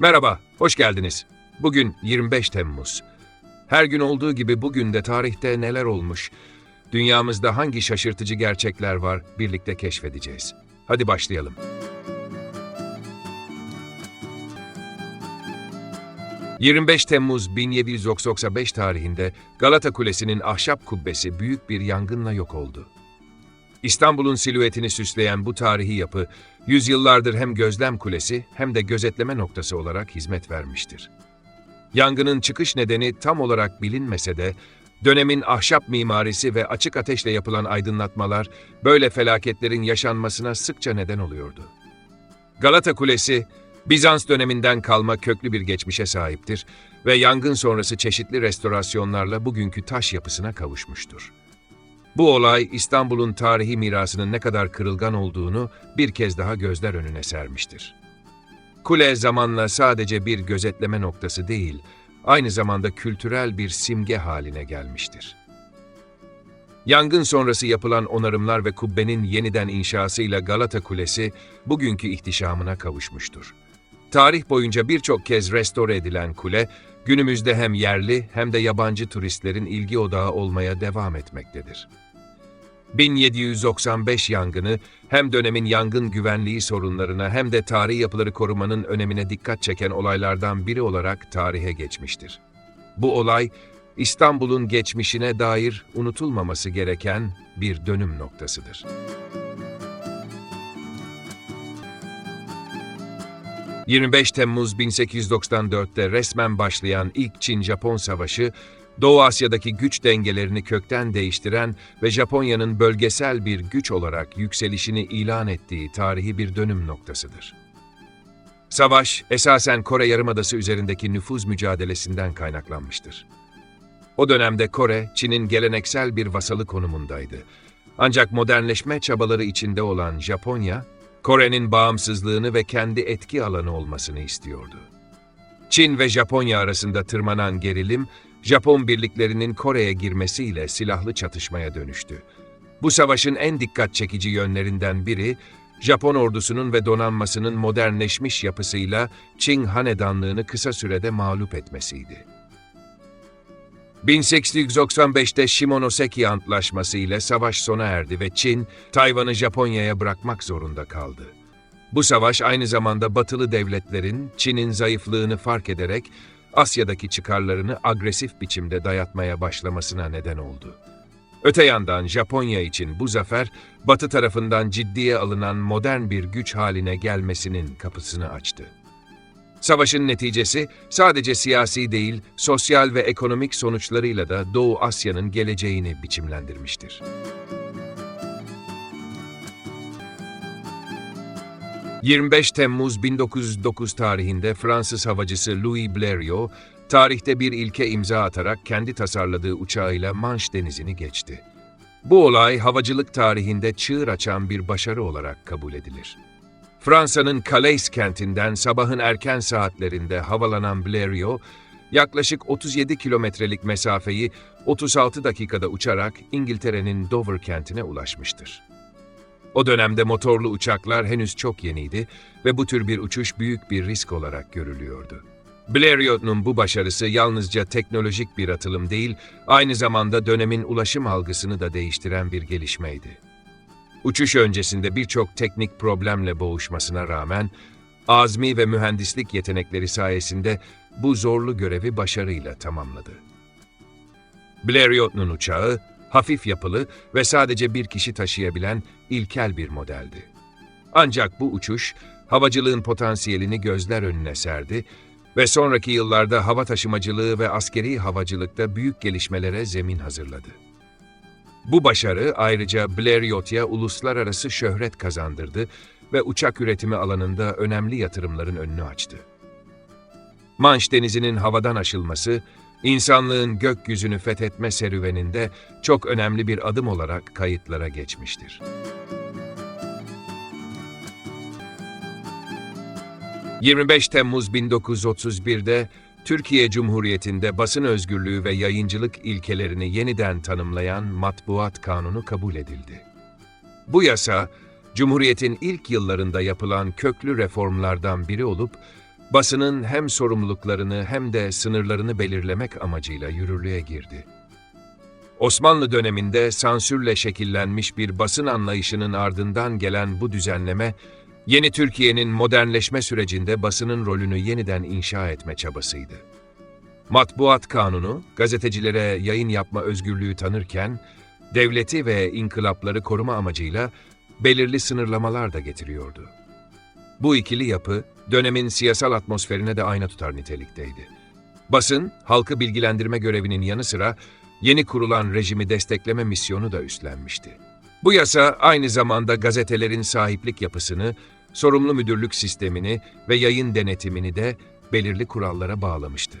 Merhaba, hoş geldiniz. Bugün 25 Temmuz. Her gün olduğu gibi bugün de tarihte neler olmuş, dünyamızda hangi şaşırtıcı gerçekler var birlikte keşfedeceğiz. Hadi başlayalım. ...25 Temmuz 1795 tarihinde Galata Kulesi'nin ahşap kubbesi büyük bir yangınla yok oldu. İstanbul'un silüetini süsleyen bu tarihi yapı, yüzyıllardır hem gözlem kulesi hem de gözetleme noktası olarak hizmet vermiştir. Yangının çıkış nedeni tam olarak bilinmese de, dönemin ahşap mimarisi ve açık ateşle yapılan aydınlatmalar böyle felaketlerin yaşanmasına sıkça neden oluyordu. Galata Kulesi, Bizans döneminden kalma köklü bir geçmişe sahiptir ve yangın sonrası çeşitli restorasyonlarla bugünkü taş yapısına kavuşmuştur. Bu olay İstanbul'un tarihi mirasının ne kadar kırılgan olduğunu bir kez daha gözler önüne sermiştir. Kule zamanla sadece bir gözetleme noktası değil, aynı zamanda kültürel bir simge haline gelmiştir. Yangın sonrası yapılan onarımlar ve kubbenin yeniden inşasıyla Galata Kulesi bugünkü ihtişamına kavuşmuştur. Tarih boyunca birçok kez restore edilen kule, günümüzde hem yerli hem de yabancı turistlerin ilgi odağı olmaya devam etmektedir. 1795 yangını hem dönemin yangın güvenliği sorunlarına hem de tarihi yapıları korumanın önemine dikkat çeken olaylardan biri olarak tarihe geçmiştir. Bu olay, İstanbul'un geçmişine dair unutulmaması gereken bir dönüm noktasıdır. ...25 Temmuz 1894'te resmen başlayan ilk Çin-Japon Savaşı... ...Doğu Asya'daki güç dengelerini kökten değiştiren... ...ve Japonya'nın bölgesel bir güç olarak yükselişini ilan ettiği tarihi bir dönüm noktasıdır. Savaş, esasen Kore Yarımadası üzerindeki nüfuz mücadelesinden kaynaklanmıştır. O dönemde Kore, Çin'in geleneksel bir vasalı konumundaydı. Ancak modernleşme çabaları içinde olan Japonya, Kore'nin bağımsızlığını ve kendi etki alanı olmasını istiyordu. Çin ve Japonya arasında tırmanan gerilim, Japon birliklerinin Kore'ye girmesiyle silahlı çatışmaya dönüştü. Bu savaşın en dikkat çekici yönlerinden biri, Japon ordusunun ve donanmasının modernleşmiş yapısıyla Çin hanedanlığını kısa sürede mağlup etmesiydi. 1895'te Shimonoseki Antlaşması ile savaş sona erdi ve Çin, Tayvan'ı Japonya'ya bırakmak zorunda kaldı. Bu savaş aynı zamanda batılı devletlerin Çin'in zayıflığını fark ederek Asya'daki çıkarlarını agresif biçimde dayatmaya başlamasına neden oldu. Öte yandan Japonya için bu zafer, Batı tarafından ciddiye alınan modern bir güç haline gelmesinin kapısını açtı. Savaşın neticesi sadece siyasi değil, sosyal ve ekonomik sonuçlarıyla da Doğu Asya'nın geleceğini biçimlendirmiştir. ...25 Temmuz 1909 tarihinde Fransız havacısı Louis Blériot... ...tarihte bir ilke imza atarak kendi tasarladığı uçağıyla Manş denizini geçti. Bu olay havacılık tarihinde çığır açan bir başarı olarak kabul edilir. Fransa'nın Calais kentinden sabahın erken saatlerinde havalanan Blériot, yaklaşık 37 kilometrelik mesafeyi 36 dakikada uçarak İngiltere'nin Dover kentine ulaşmıştır. O dönemde motorlu uçaklar henüz çok yeniydi ve bu tür bir uçuş büyük bir risk olarak görülüyordu. Blériot'un bu başarısı yalnızca teknolojik bir atılım değil, aynı zamanda dönemin ulaşım algısını da değiştiren bir gelişmeydi. Uçuş öncesinde birçok teknik problemle boğuşmasına rağmen, azmi ve mühendislik yetenekleri sayesinde bu zorlu görevi başarıyla tamamladı. Blériot'un uçağı, hafif yapılı ve sadece bir kişi taşıyabilen ilkel bir modeldi. Ancak bu uçuş, havacılığın potansiyelini gözler önüne serdi ve sonraki yıllarda hava taşımacılığı ve askeri havacılıkta büyük gelişmelere zemin hazırladı. Bu başarı ayrıca Blériot'a uluslararası şöhret kazandırdı ve uçak üretimi alanında önemli yatırımların önünü açtı. Manş Denizi'nin havadan aşılması, insanlığın gökyüzünü fethetme serüveninde çok önemli bir adım olarak kayıtlara geçmiştir. 25 Temmuz 1931'de Türkiye Cumhuriyeti'nde basın özgürlüğü ve yayıncılık ilkelerini yeniden tanımlayan Matbuat Kanunu kabul edildi. Bu yasa, Cumhuriyet'in ilk yıllarında yapılan köklü reformlardan biri olup, basının hem sorumluluklarını hem de sınırlarını belirlemek amacıyla yürürlüğe girdi. Osmanlı döneminde sansürle şekillenmiş bir basın anlayışının ardından gelen bu düzenleme, yeni Türkiye'nin modernleşme sürecinde basının rolünü yeniden inşa etme çabasıydı. Matbuat Kanunu, gazetecilere yayın yapma özgürlüğü tanırken, devleti ve inkılapları koruma amacıyla belirli sınırlamalar da getiriyordu. Bu ikili yapı, dönemin siyasal atmosferine de ayna tutar nitelikteydi. Basın, halkı bilgilendirme görevinin yanı sıra yeni kurulan rejimi destekleme misyonu da üstlenmişti. Bu yasa aynı zamanda gazetelerin sahiplik yapısını, sorumlu müdürlük sistemini ve yayın denetimini de belirli kurallara bağlamıştı.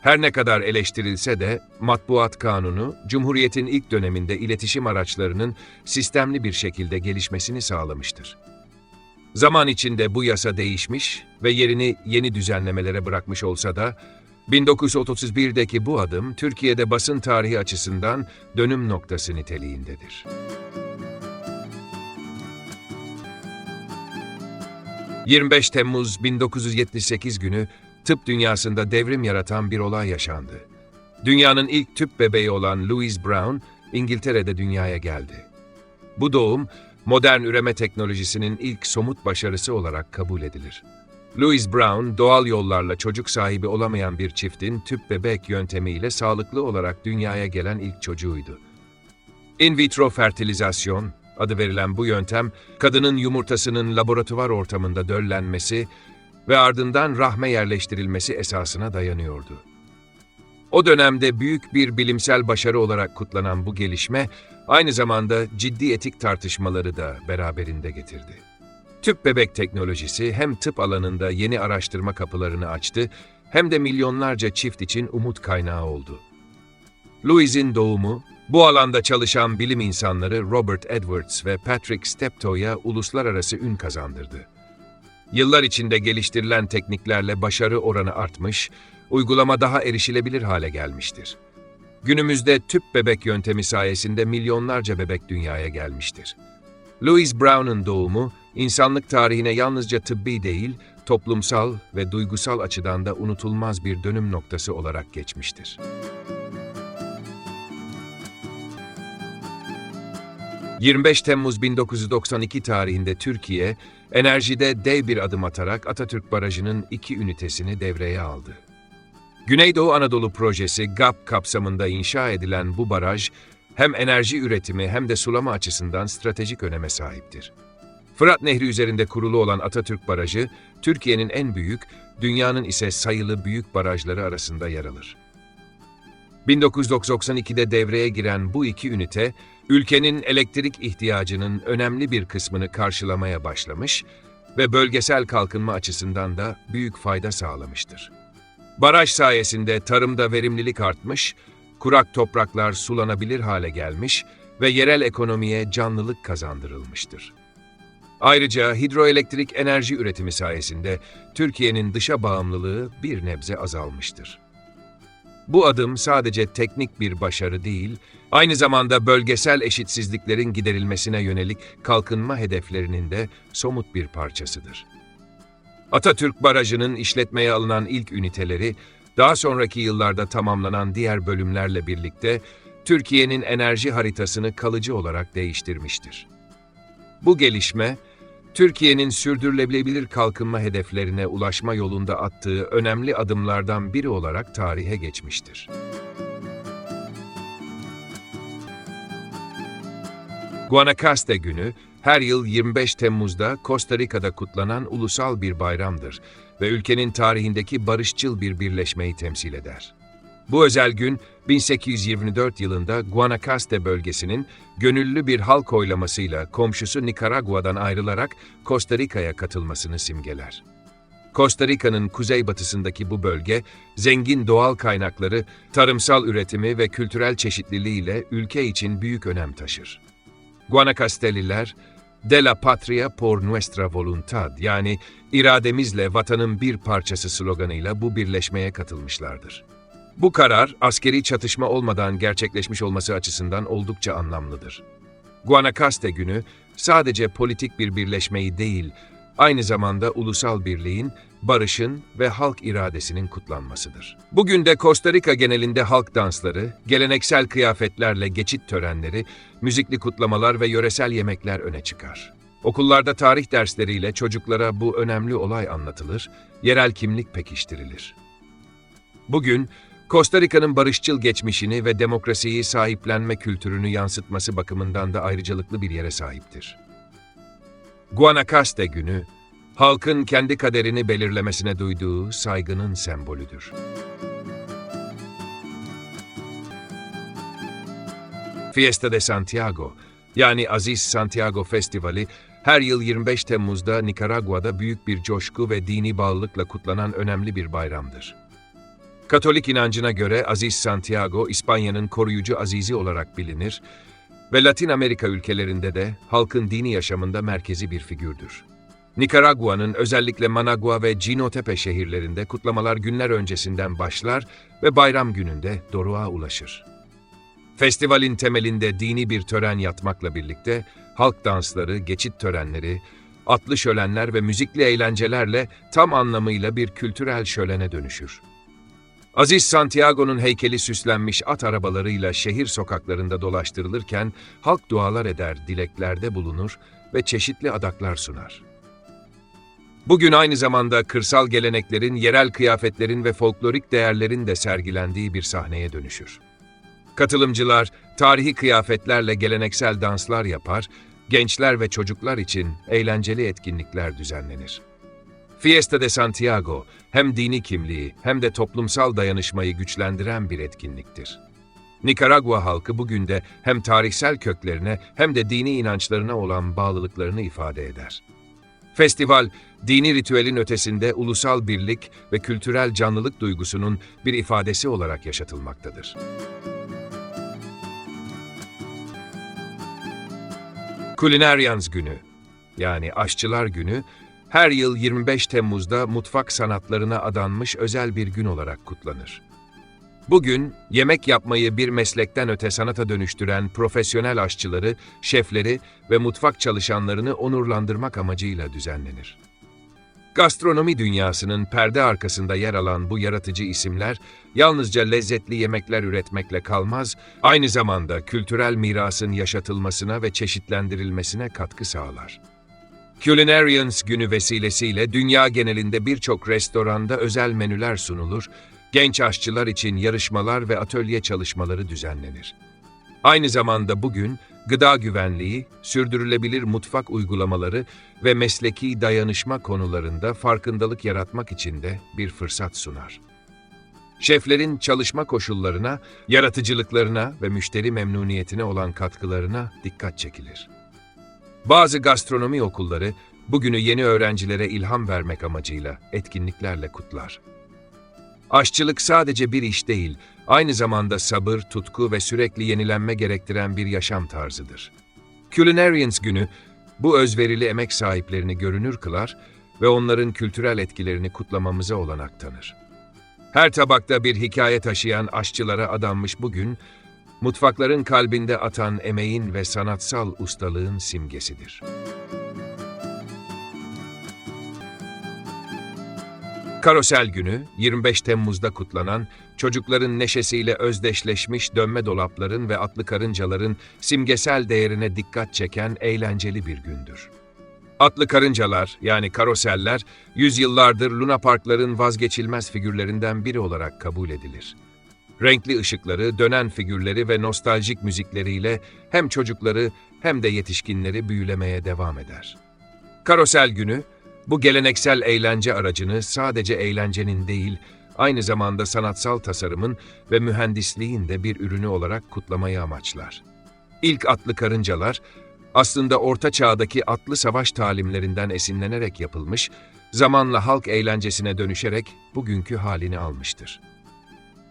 Her ne kadar eleştirilse de Matbuat Kanunu, Cumhuriyet'in ilk döneminde iletişim araçlarının sistemli bir şekilde gelişmesini sağlamıştır. Zaman içinde bu yasa değişmiş ve yerini yeni düzenlemelere bırakmış olsa da, 1931'deki bu adım Türkiye'de basın tarihi açısından dönüm noktası niteliğindedir. ...25 Temmuz 1978 günü tıp dünyasında devrim yaratan bir olay yaşandı. Dünyanın ilk tüp bebeği olan Louise Brown, İngiltere'de dünyaya geldi. Bu doğum, modern üreme teknolojisinin ilk somut başarısı olarak kabul edilir. Louise Brown, doğal yollarla çocuk sahibi olamayan bir çiftin tüp bebek yöntemiyle sağlıklı olarak dünyaya gelen ilk çocuğuydu. In vitro fertilizasyon adı verilen bu yöntem, kadının yumurtasının laboratuvar ortamında döllenmesi ve ardından rahme yerleştirilmesi esasına dayanıyordu. O dönemde büyük bir bilimsel başarı olarak kutlanan bu gelişme, aynı zamanda ciddi etik tartışmaları da beraberinde getirdi. Tüp bebek teknolojisi hem tıp alanında yeni araştırma kapılarını açtı, hem de milyonlarca çift için umut kaynağı oldu. Louise'in doğumu, bu alanda çalışan bilim insanları Robert Edwards ve Patrick Steptoe'ya uluslararası ün kazandırdı. Yıllar içinde geliştirilen tekniklerle başarı oranı artmış, uygulama daha erişilebilir hale gelmiştir. Günümüzde tüp bebek yöntemi sayesinde milyonlarca bebek dünyaya gelmiştir. Louise Brown'un doğumu, insanlık tarihine yalnızca tıbbi değil, toplumsal ve duygusal açıdan da unutulmaz bir dönüm noktası olarak geçmiştir. 25 Temmuz 1992 tarihinde Türkiye, enerjide dev bir adım atarak Atatürk Barajı'nın iki ünitesini devreye aldı. Güneydoğu Anadolu Projesi GAP kapsamında inşa edilen bu baraj, hem enerji üretimi hem de sulama açısından stratejik öneme sahiptir. Fırat Nehri üzerinde kurulu olan Atatürk Barajı, Türkiye'nin en büyük, dünyanın ise sayılı büyük barajları arasında yer alır. 1992'de devreye giren bu iki ünite, ülkenin elektrik ihtiyacının önemli bir kısmını karşılamaya başlamış ve bölgesel kalkınma açısından da büyük fayda sağlamıştır. Baraj sayesinde tarımda verimlilik artmış, kurak topraklar sulanabilir hale gelmiş ve yerel ekonomiye canlılık kazandırılmıştır. Ayrıca hidroelektrik enerji üretimi sayesinde Türkiye'nin dışa bağımlılığı bir nebze azalmıştır. Bu adım sadece teknik bir başarı değil, aynı zamanda bölgesel eşitsizliklerin giderilmesine yönelik kalkınma hedeflerinin de somut bir parçasıdır. Atatürk Barajı'nın işletmeye alınan ilk üniteleri, daha sonraki yıllarda tamamlanan diğer bölümlerle birlikte Türkiye'nin enerji haritasını kalıcı olarak değiştirmiştir. Bu gelişme, Türkiye'nin sürdürülebilir kalkınma hedeflerine ulaşma yolunda attığı önemli adımlardan biri olarak tarihe geçmiştir. Guanacaste Günü, her yıl 25 Temmuz'da Costa Rica'da kutlanan ulusal bir bayramdır ve ülkenin tarihindeki barışçıl bir birleşmeyi temsil eder. Bu özel gün 1824 yılında Guanacaste bölgesinin gönüllü bir halk oylamasıyla komşusu Nikaragua'dan ayrılarak Costa Rica'ya katılmasını simgeler. Costa Rica'nın kuzeybatısındaki bu bölge, zengin doğal kaynakları, tarımsal üretimi ve kültürel çeşitliliğiyle ülke için büyük önem taşır. Guanacasteliler, De la Patria por nuestra voluntad yani irademizle vatanın bir parçası sloganıyla bu birleşmeye katılmışlardır. Bu karar, askeri çatışma olmadan gerçekleşmiş olması açısından oldukça anlamlıdır. Guanacaste günü sadece politik bir birleşmeyi değil, aynı zamanda ulusal birliğin, barışın ve halk iradesinin kutlanmasıdır. Bugün de Costa Rica genelinde halk dansları, geleneksel kıyafetlerle geçit törenleri, müzikli kutlamalar ve yöresel yemekler öne çıkar. Okullarda tarih dersleriyle çocuklara bu önemli olay anlatılır, yerel kimlik pekiştirilir. Bugün Costa Rica'nın barışçıl geçmişini ve demokrasiyi sahiplenme kültürünü yansıtması bakımından da ayrıcalıklı bir yere sahiptir. Guanacaste günü, halkın kendi kaderini belirlemesine duyduğu saygının sembolüdür. Fiesta de Santiago, yani Aziz Santiago Festivali, her yıl 25 Temmuz'da Nikaragua'da büyük bir coşku ve dini bağlılıkla kutlanan önemli bir bayramdır. Katolik inancına göre Aziz Santiago, İspanya'nın koruyucu azizi olarak bilinir ve Latin Amerika ülkelerinde de halkın dini yaşamında merkezi bir figürdür. Nikaragua'nın özellikle Managua ve Jinotepe şehirlerinde kutlamalar günler öncesinden başlar ve bayram gününde doruğa ulaşır. Festivalin temelinde dini bir tören yatmakla birlikte halk dansları, geçit törenleri, atlı şölenler ve müzikli eğlencelerle tam anlamıyla bir kültürel şölene dönüşür. Aziz Santiago'nun heykeli süslenmiş at arabalarıyla şehir sokaklarında dolaştırılırken halk dualar eder, dileklerde bulunur ve çeşitli adaklar sunar. Bugün aynı zamanda kırsal geleneklerin, yerel kıyafetlerin ve folklorik değerlerin de sergilendiği bir sahneye dönüşür. Katılımcılar tarihi kıyafetlerle geleneksel danslar yapar, gençler ve çocuklar için eğlenceli etkinlikler düzenlenir. Fiesta de Santiago hem dini kimliği hem de toplumsal dayanışmayı güçlendiren bir etkinliktir. Nikaragua halkı bugün de hem tarihsel köklerine hem de dini inançlarına olan bağlılıklarını ifade eder. Festival, dini ritüelin ötesinde ulusal birlik ve kültürel canlılık duygusunun bir ifadesi olarak yaşatılmaktadır. Culinarians Günü yani Aşçılar Günü her yıl 25 Temmuz'da mutfak sanatlarına adanmış özel bir gün olarak kutlanır. Bugün yemek yapmayı bir meslekten öte sanata dönüştüren profesyonel aşçıları, şefleri ve mutfak çalışanlarını onurlandırmak amacıyla düzenlenir. Gastronomi dünyasının perde arkasında yer alan bu yaratıcı isimler yalnızca lezzetli yemekler üretmekle kalmaz, aynı zamanda kültürel mirasın yaşatılmasına ve çeşitlendirilmesine katkı sağlar. Culinarians günü vesilesiyle dünya genelinde birçok restoranda özel menüler sunulur, genç aşçılar için yarışmalar ve atölye çalışmaları düzenlenir. Aynı zamanda bugün gıda güvenliği, sürdürülebilir mutfak uygulamaları ve mesleki dayanışma konularında farkındalık yaratmak için de bir fırsat sunar. Şeflerin çalışma koşullarına, yaratıcılıklarına ve müşteri memnuniyetine olan katkılarına dikkat çekilir. Bazı gastronomi okulları bugünü yeni öğrencilere ilham vermek amacıyla etkinliklerle kutlar. Aşçılık sadece bir iş değil, aynı zamanda sabır, tutku ve sürekli yenilenme gerektiren bir yaşam tarzıdır. Culinarians günü bu özverili emek sahiplerini görünür kılar ve onların kültürel etkilerini kutlamamıza olanak tanır. Her tabakta bir hikaye taşıyan aşçılara adanmış bugün, mutfakların kalbinde atan emeğin ve sanatsal ustalığın simgesidir. Karosel Günü, 25 Temmuz'da kutlanan, çocukların neşesiyle özdeşleşmiş dönme dolapların ve atlı karıncaların simgesel değerine dikkat çeken eğlenceli bir gündür. Atlı karıncalar yani karoseller, yüzyıllardır Luna Parkların vazgeçilmez figürlerinden biri olarak kabul edilir. Renkli ışıkları, dönen figürleri ve nostaljik müzikleriyle hem çocukları hem de yetişkinleri büyülemeye devam eder. Karosel günü, bu geleneksel eğlence aracını sadece eğlencenin değil, aynı zamanda sanatsal tasarımın ve mühendisliğin de bir ürünü olarak kutlamayı amaçlar. İlk atlı karıncalar, aslında Orta Çağ'daki atlı savaş talimlerinden esinlenerek yapılmış, zamanla halk eğlencesine dönüşerek bugünkü halini almıştır.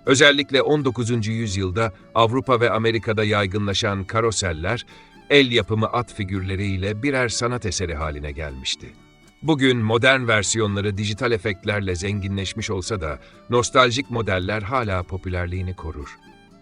Özellikle 19. yüzyılda Avrupa ve Amerika'da yaygınlaşan karoseller, el yapımı at figürleriyle birer sanat eseri haline gelmişti. Bugün modern versiyonları dijital efektlerle zenginleşmiş olsa da nostaljik modeller hala popülerliğini korur.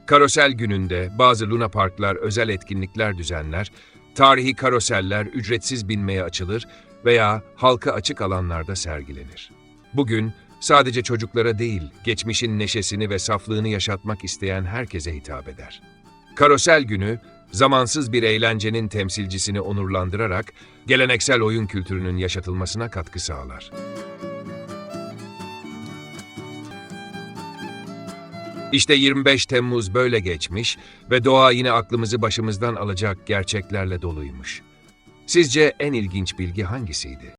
Karosel gününde bazı Luna Parklar özel etkinlikler düzenler, tarihi karoseller ücretsiz binmeye açılır veya halka açık alanlarda sergilenir. Bugün sadece çocuklara değil, geçmişin neşesini ve saflığını yaşatmak isteyen herkese hitap eder. Karosel günü, zamansız bir eğlencenin temsilcisini onurlandırarak geleneksel oyun kültürünün yaşatılmasına katkı sağlar. İşte 25 Temmuz böyle geçmiş ve doğa yine aklımızı başımızdan alacak gerçeklerle doluymuş. Sizce en ilginç bilgi hangisiydi?